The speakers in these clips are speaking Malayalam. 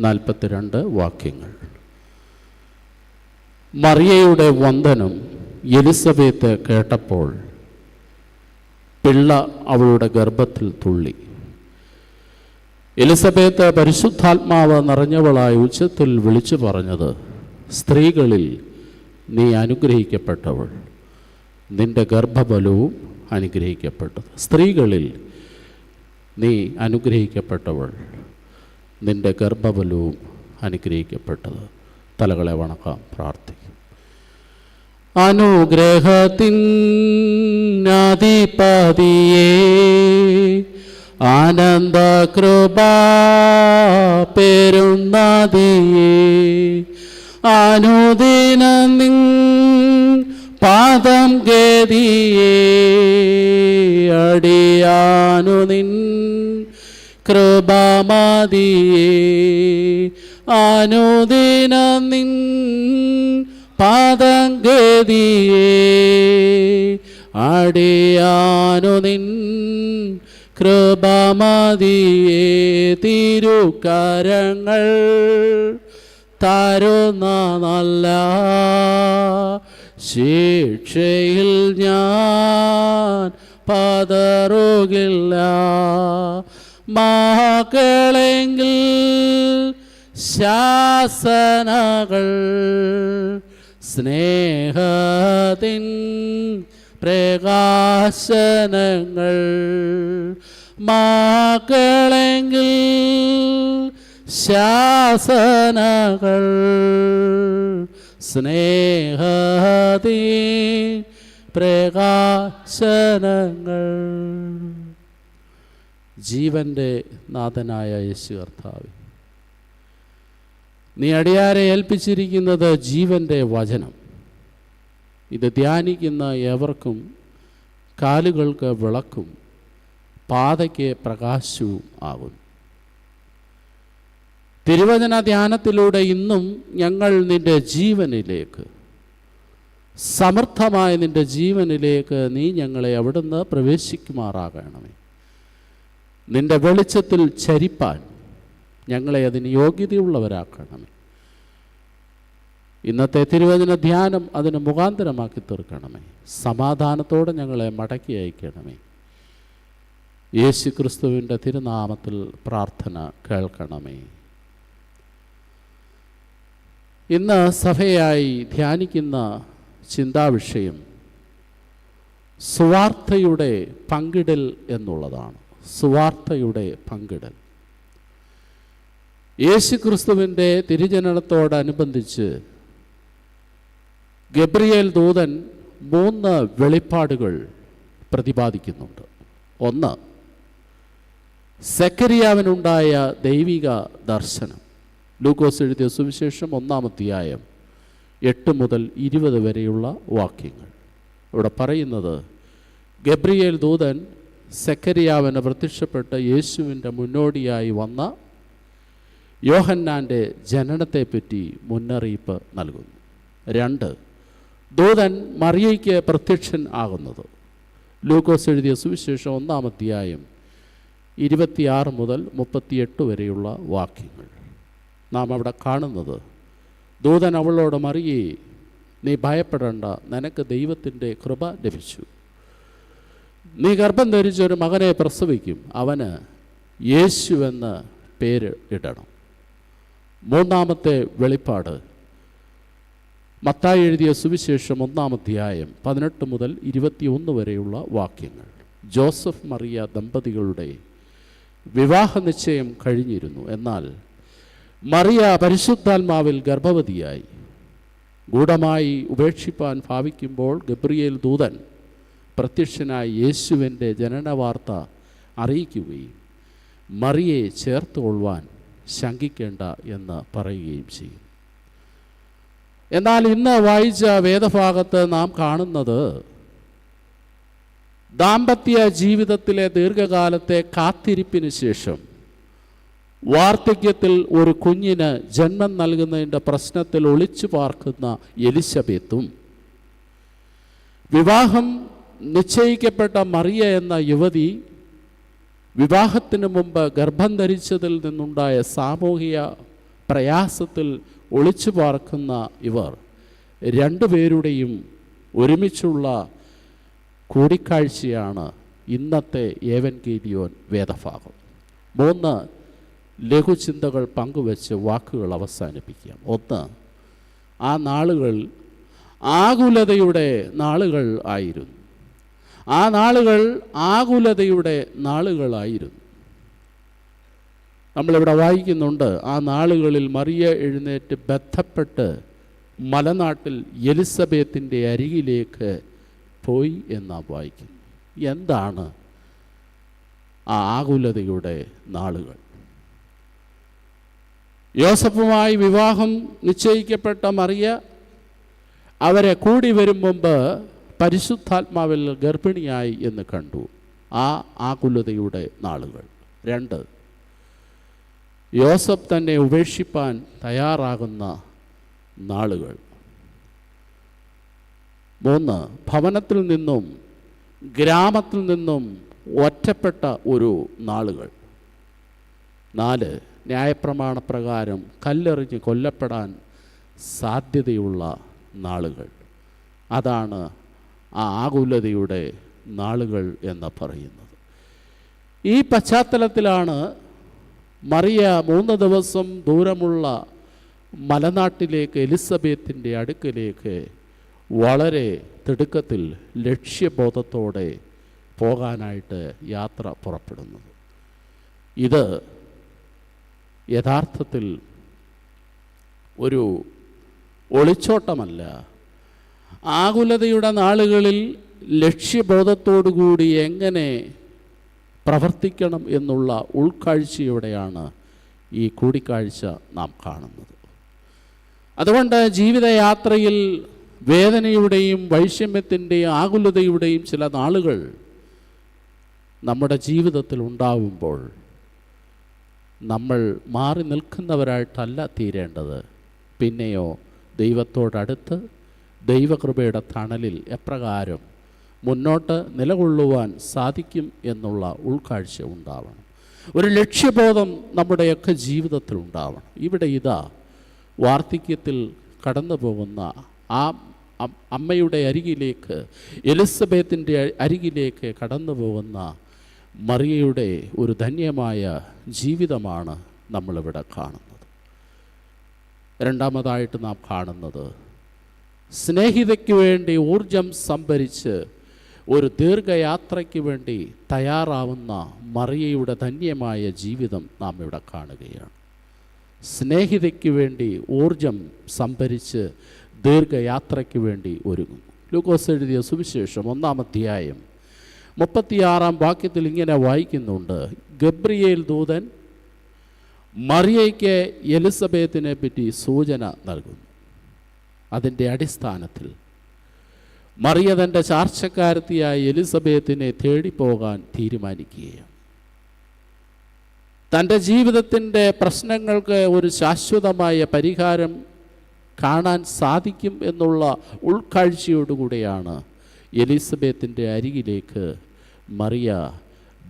നാൽപ്പത്തിരണ്ട് വാക്യങ്ങൾ. മറിയയുടെ വന്ദനം എലിസബേത്ത് കേട്ടപ്പോൾ പിള്ള അവളുടെ ഗർഭത്തിൽ തുള്ളി. എലിസബേത്ത് പരിശുദ്ധാത്മാവ് നിറഞ്ഞവളായി ഉച്ചത്തിൽ വിളിച്ചു പറഞ്ഞത് സ്ത്രീകളിൽ നീ അനുഗ്രഹിക്കപ്പെട്ടവൾ. നിന്റെ ഗർഭബലവും അനുഗ്രഹിക്കപ്പെട്ടത്. സ്ത്രീകളിൽ നീ അനുഗ്രഹിക്കപ്പെട്ടവൾ. നിന്റെ ഗർഭബലവും അനുഗ്രഹിക്കപ്പെട്ടത്. തലകളെ വണക്കാം പ്രാർത്ഥിക്കും. അനുഗ്രഹത്തിനധിപതിയേ ആനന്ദ കൃപ പെരുന്നതിയേ അനുദിന നി പാദം ഗതിയേ അടിയാനു നിൻ കൃപമതിയേ അനുദിന നിൻ പാദം അടിയാനു നിൻ കൃപമതിയേ തിരുക്കരങ്ങൾ തരുന്ന നല്ല ശിക്ഷയിൽ ഞാൻ പതറുകില്ല. മക്കളെങ്കിൽ ശാസനകൾ സ്നേഹത്തിൻ പ്രകാശനങ്ങൾ. മാകളെങ്കിൽ ശാസനകൾ സ്നേഹതി പ്രകാശനങ്ങൾ. ജീവന്റെ നാഥനായ യേശു കർത്താവ്. നീ അടിയാരെ ഏൽപ്പിച്ചിരിക്കുന്നത് ജീവന്റെ വചനം. ഇത് ധ്യാനിക്കുന്ന എവർക്കും കാലുകൾക്ക് വിളക്കും പാതയ്ക്ക് പ്രകാശവും ആകും. തിരുവചന ധ്യാനത്തിലൂടെ ഇന്നും ഞങ്ങൾ നിന്റെ ജീവനിലേക്ക് സമർത്ഥമായ നിന്റെ ജീവനിലേക്ക് നീ ഞങ്ങളെ അവിടുന്ന് പ്രവേശിക്കുമാറാകണമേ. നിന്റെ വെളിച്ചത്തിൽ ചരിപ്പാൻ ഞങ്ങളെ അതിന് യോഗ്യതയുള്ളവരാക്കണമേ ഇന്നത്തെ തിരുവചന ധ്യാനം അതിന് മുഖാന്തരമാക്കി തീർക്കണമേ. സമാധാനത്തോടെ ഞങ്ങളെ മടക്കി അയക്കണമേ. യേശു ക്രിസ്തുവിന്റെ തിരുനാമത്തിൽ പ്രാർത്ഥന കേൾക്കണമേ. ഇന്ന് സഭയായി ധ്യാനിക്കുന്ന ചിന്താവിഷയം സുവാർത്തയുടെ പങ്കിടൽ എന്നുള്ളതാണ്. സുവാർത്തയുടെ പങ്കിടൽ. യേശു ക്രിസ്തുവിന്റെ തിരുജനനത്തോടനുബന്ധിച്ച് ഗബ്രിയേൽ ദൂതൻ മൂന്ന് വെളിപ്പാടുകൾ പ്രതിപാദിക്കുന്നുണ്ട്. ഒന്ന് സെക്കരിയാവിനുണ്ടായ ദൈവിക ദർശനം. ലൂക്കോസ് എഴുതിയ സുവിശേഷം ഒന്നാമധ്യായം എട്ട് മുതൽ ഇരുപത് വരെയുള്ള വാക്യങ്ങൾ. ഇവിടെ പറയുന്നത് ഗബ്രിയേൽ ദൂതൻ സെക്കരിയാവിന് പ്രത്യക്ഷപ്പെട്ട് യേശുവിന്റെ മുന്നോടിയായി വന്ന യോഹന്നാന്റെ ജനനത്തെപ്പറ്റി മുന്നറിയിപ്പ് നൽകുന്നു. രണ്ട് ദൂതൻ മറിയയ്ക്ക് പ്രത്യക്ഷൻ ആകുന്നത്. ലൂക്കോസ് എഴുതിയ സുവിശേഷം ഒന്നാമധ്യായം ഇരുപത്തിയാറ് മുതൽ മുപ്പത്തിയെട്ട് വരെയുള്ള വാക്യങ്ങൾ. നാം അവിടെ കാണുന്നത് ദൂതൻ അവളോട് മറിയേ നീ ഭയപ്പെടേണ്ട നിനക്ക് ദൈവത്തിന്റെ കൃപ ലഭിച്ചു. നീ ഗർഭം ധരിച്ചൊരു മകനെ പ്രസവിക്കും. അവന് യേശു എന്ന പേര് ഇടണം. മൂന്നാമത്തെ വെളിപ്പാട്. മത്തായി എഴുതിയ സുവിശേഷം ഒന്നാം ഒന്നാമധ്യായം പതിനെട്ട് മുതൽ ഇരുപത്തിയൊന്ന് വരെയുള്ള വാക്യങ്ങൾ. ജോസഫ് മറിയ ദമ്പതികളുടെ വിവാഹ നിശ്ചയം കഴിഞ്ഞിരുന്നു. എന്നാൽ മറിയ പരിശുദ്ധാത്മാവിൽ ഗർഭവതിയായി. ഗൂഢമായി ഉപേക്ഷിപ്പാൻ ഭാവിക്കുമ്പോൾ ഗബ്രിയേൽ ദൂതൻ പ്രത്യക്ഷനായി യേശുവിന്റെ ജനന വാർത്ത അറിയിക്കുകയും മറിയെ ചേർത്തുകൊള്ളുവാൻ ശങ്കിക്കേണ്ട എന്ന് പറയുകയും ചെയ്യും. എന്നാൽ ഇന്ന് വായിച്ച വേദഭാഗത്ത് നാം കാണുന്നത് ദാമ്പത്യ ജീവിതത്തിലെ ദീർഘകാലത്തെ കാത്തിരിപ്പിന് ശേഷം വാർദ്ധക്യത്തിൽ ഒരു കുഞ്ഞിന് ജന്മം നൽകുന്നതിന്റെ പ്രശ്നത്തിൽ ഒളിച്ചു പാർക്കുന്ന എലിസബത്തും വിവാഹം നിശ്ചയിക്കപ്പെട്ട മറിയ എന്ന യുവതി വിവാഹത്തിന് മുമ്പ് ഗർഭം ധരിച്ചതിൽ നിന്നുണ്ടായ സാമൂഹിക പ്രയാസത്തിൽ ഒളിച്ചു പാർക്കുന്ന ഇവർ രണ്ടുപേരുടെയും ഒരുമിച്ചുള്ള കൂടിക്കാഴ്ചയാണ് ഇന്നത്തെ ഏവൻ ഏവൻഗേലിയോൻ വേദഭാഗം. മൂന്ന് ലഘുചിന്തകൾ പങ്കുവെച്ച് വാക്കുകൾ അവസാനിപ്പിക്കാം. ഒന്ന് ആ നാളുകൾ ആകുലതയുടെ നാളുകൾ ആയിരുന്നു. ആ നാളുകൾ ആകുലതയുടെ നാളുകളായിരുന്നു. നമ്മളിവിടെ വായിക്കുന്നുണ്ട് ആ നാളുകളിൽ മറിയ എഴുന്നേറ്റ് ബന്ധപ്പെട്ട് മലനാട്ടിൽ എലിസബത്തിന്റെ അരികിലേക്ക് പോയി എന്നാ വായിക്കുന്നു എന്താണ് ആ ആകുലതയുടെ നാളുകൾ? യോസഫുമായി വിവാഹം നിശ്ചയിക്കപ്പെട്ട മറിയ അവരെ കൂടി വരും മുമ്പ് പരിശുദ്ധാത്മാവിൽ ഗർഭിണിയായി എന്ന് കണ്ടു. ആ ആകുലതയുടെ നാളുകൾ. രണ്ട് യോസഫ് തന്നെ ഉപേക്ഷിപ്പാൻ തയ്യാറാകുന്ന നാളുകൾ. മൂന്ന് ഭവനത്തിൽ നിന്നും ഗ്രാമത്തിൽ നിന്നും ഒറ്റപ്പെട്ട ഒരു നാളുകൾ. നാല് ന്യായപ്രമാണ പ്രകാരം കല്ലെറിഞ്ഞ് കൊല്ലപ്പെടാൻ സാധ്യതയുള്ള നാളുകൾ. അതാണ് ആ ആകുലതയുടെ നാളുകൾ എന്ന് പറയുന്നത്. ഈ പശ്ചാത്തലത്തിലാണ് മറിയ മൂന്ന് ദിവസം ദൂരമുള്ള മലനാട്ടിലേക്ക് എലിസബത്തിന്റെ അടുക്കിലേക്ക് വളരെ തിടുക്കത്തിൽ ലക്ഷ്യബോധത്തോടെ പോകാനായിട്ട് യാത്ര പുറപ്പെടുന്നത്. ഇത് യഥാർത്ഥത്തിൽ ഒരു ഒളിച്ചോട്ടമല്ല ആകുലതയുടെ നാളുകളിൽ ലക്ഷ്യബോധത്തോടുകൂടി എങ്ങനെ പ്രവർത്തിക്കണം എന്നുള്ള ഉൾക്കാഴ്ചയോടെയാണ് ഈ കൂടിക്കാഴ്ച നാം കാണുന്നത്. അതുകൊണ്ട് ജീവിതയാത്രയിൽ വേദനയുടെയും വൈഷമ്യത്തിന്റെയും ആകുലതയുടെയും ചില നാളുകൾ നമ്മുടെ ജീവിതത്തിൽ ഉണ്ടാവുമ്പോൾ നമ്മൾ മാറി നിൽക്കുന്നവരായിട്ടല്ല തീരേണ്ടത്. പിന്നെയോ ദൈവത്തോടടുത്ത് ദൈവകൃപയുടെ തണലിൽ എപ്രകാരം മുന്നോട്ട് നിലകൊള്ളുവാൻ സാധിക്കും എന്നുള്ള ഉൾക്കാഴ്ച ഉണ്ടാവണം. ഒരു ലക്ഷ്യബോധം നമ്മുടെയൊക്കെ ജീവിതത്തിൽ ഉണ്ടാവണം. ഇവിടെ ഇതാ വാർദ്ധക്യത്തിൽ കടന്നു പോകുന്ന ആ അമ്മയുടെ അരികിലേക്ക് എലിസബത്തിന്റെ അരികിലേക്ക് കടന്നു പോകുന്ന മറിയയുടെ ഒരു ധന്യമായ ജീവിതമാണ് നമ്മളിവിടെ കാണുന്നത്. രണ്ടാമതായിട്ട് നാം കാണുന്നത് സ്നേഹിതയ്ക്ക് വേണ്ടി ഊർജം സംഭരിച്ച് ഒരു ദീർഘയാത്രയ്ക്ക് വേണ്ടി തയ്യാറാവുന്ന മറിയയുടെ ധന്യമായ ജീവിതം നാം ഇവിടെ കാണുകയാണ്. സ്നേഹിതയ്ക്ക് വേണ്ടി ഊർജം സംഭരിച്ച് ദീർഘയാത്രയ്ക്ക് വേണ്ടി ഒരുങ്ങുന്നു ലൂക്കോസ് എഴുതിയ സുവിശേഷം ഒന്നാം അധ്യായം മുപ്പത്തിയാറാം വാക്യത്തിൽ ഇങ്ങനെ വായിക്കുന്നുണ്ട്. ഗബ്രിയേൽ ദൂതൻ മറിയയ്ക്ക് എലിസബേത്തിനെ പറ്റി സൂചന നൽകുന്നു. അതിന്റെ അടിസ്ഥാനത്തിൽ മറിയ തന്റെ ചാർച്ചക്കാരത്തിയായ എലിസബത്തിനെ തേടിപ്പോകാൻ തീരുമാനിക്കുകയാണ്. തന്റെ ജീവിതത്തിന്റെ പ്രശ്നങ്ങൾക്ക് ഒരു ശാശ്വതമായ പരിഹാരം കാണാൻ സാധിക്കും എന്നുള്ള ഉൾക്കാഴ്ചയോടുകൂടിയാണ് എലിസബത്തിന്റെ അരികിലേക്ക് മറിയ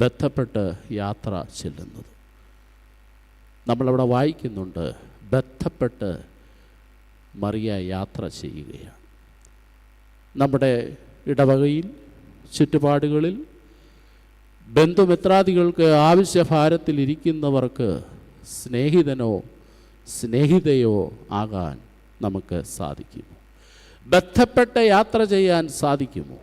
ബന്ധപ്പെട്ട് യാത്ര ചെല്ലുന്നത്. നമ്മളവിടെ വായിക്കുന്നുണ്ട് ബന്ധപ്പെട്ട് മറിയ യാത്ര ചെയ്യുകയാണ്. നമ്മുടെ ഇടവകയിൽ ചുറ്റുപാടുകളിൽ ബന്ധുമിത്രാദികൾക്ക് ആവശ്യഭാരത്തിലിരിക്കുന്നവർക്ക് സ്നേഹിതനോ സ്നേഹിതയോ ആകാൻ നമുക്ക് സാധിക്കുമോ? ബന്ധപ്പെട്ട യാത്ര ചെയ്യാൻ സാധിക്കുമോ?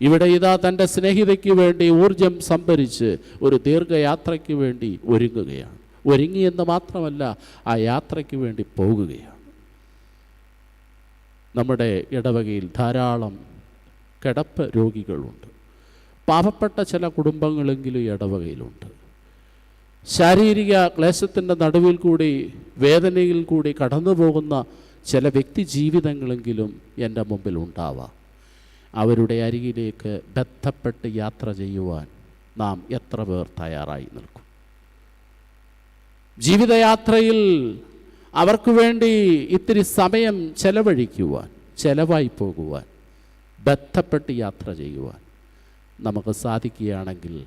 ഇവിടെ ഇതാ തന്റെ സ്നേഹിതയ്ക്ക് വേണ്ടി ഊർജം സംഭരിച്ച് ഒരു ദീർഘയാത്രയ്ക്ക് വേണ്ടി ഒരുങ്ങുകയാണ്. ഒരുങ്ങിയെന്ന് മാത്രമല്ല ആ യാത്രയ്ക്ക് വേണ്ടി പോകുകയാണ്. നമ്മുടെ ഇടവകയിൽ ധാരാളം കിടപ്പ് രോഗികളുണ്ട്. പാവപ്പെട്ട ചില കുടുംബങ്ങളെങ്കിലും ഇടവകയിലുണ്ട്. ശാരീരിക ക്ലേശത്തിന്റെ നടുവിൽ കൂടി വേദനയിൽ കൂടി കടന്നു പോകുന്ന ചില വ്യക്തി ജീവിതങ്ങളെങ്കിലും എന്റെ മുമ്പിൽ ഉണ്ടാവാം. അവരുടെ അരികിലേക്ക് ബന്ധപ്പെട്ട് യാത്ര ചെയ്യുവാൻ നാം എത്ര പേർ തയ്യാറായി നിൽക്കും? ജീവിതയാത്രയിൽ അവർക്ക് വേണ്ടി ഇത്തിരി സമയം ചെലവഴിക്കുവാൻ ചെലവായി പോകുവാൻ ബന്ധപ്പെട്ട് യാത്ര ചെയ്യുവാൻ നമുക്ക് സാധിക്കുകയാണെങ്കിൽ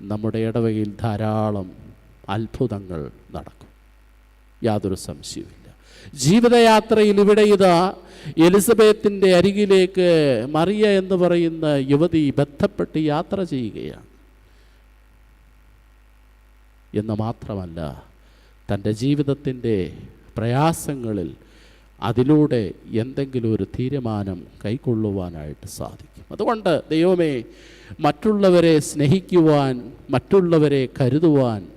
നമ്മുടെ ഇടവയിൽ ധാരാളം അത്ഭുതങ്ങൾ നടക്കും. യാതൊരു സംശയവുമില്ല. ജീവിതയാത്രയിൽ ഇവിടെ ഇതാ എലിസബത്തിന്റെ അരികിലേക്ക് മറിയ എന്ന് പറയുന്ന യുവതി ബന്ധപ്പെട്ട് യാത്ര ചെയ്യുകയാണ്. എന്ന് മാത്രമല്ല തന്റെ ജീവിതത്തിന്റെ പ്രയാസങ്ങളിൽ അതിലൂടെ എന്തെങ്കിലും ഒരു തീരുമാനം കൈക്കൊള്ളുവാനായിട്ട് സാധിക്കും. അതുകൊണ്ട് ദൈവമേ മറ്റുള്ളവരെ സ്നേഹിക്കുവാൻ മറ്റുള്ളവരെ കരുതുവാൻ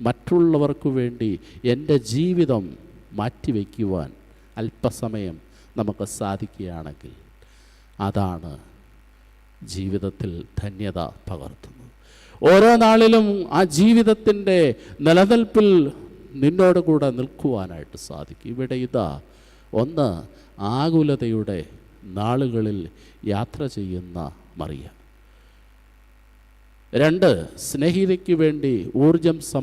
മറ്റുള്ളവർക്ക് വേണ്ടി എന്റെ ജീവിതം മാറ്റിവെക്കുവാൻ അല്പസമയം നമുക്ക് സാധിക്കുകയാണെങ്കിൽ അതാണ് ജീവിതത്തിൽ ധന്യത പകർത്തുന്നത്. ഓരോ നാളിലും ആ ജീവിതത്തിന്റെ നിലനിൽപ്പിൽ നിന്നോട് കൂടെ നിൽക്കുവാനായിട്ട് സാധിക്കും. ഇവിടെ ഇതാ ഒന്ന് ആകുലതയുടെ നാളുകളിൽ യാത്ര ചെയ്യുന്ന മറിയ. രണ്ട് സ്നേഹിതയ്ക്ക് വേണ്ടി ഊർജം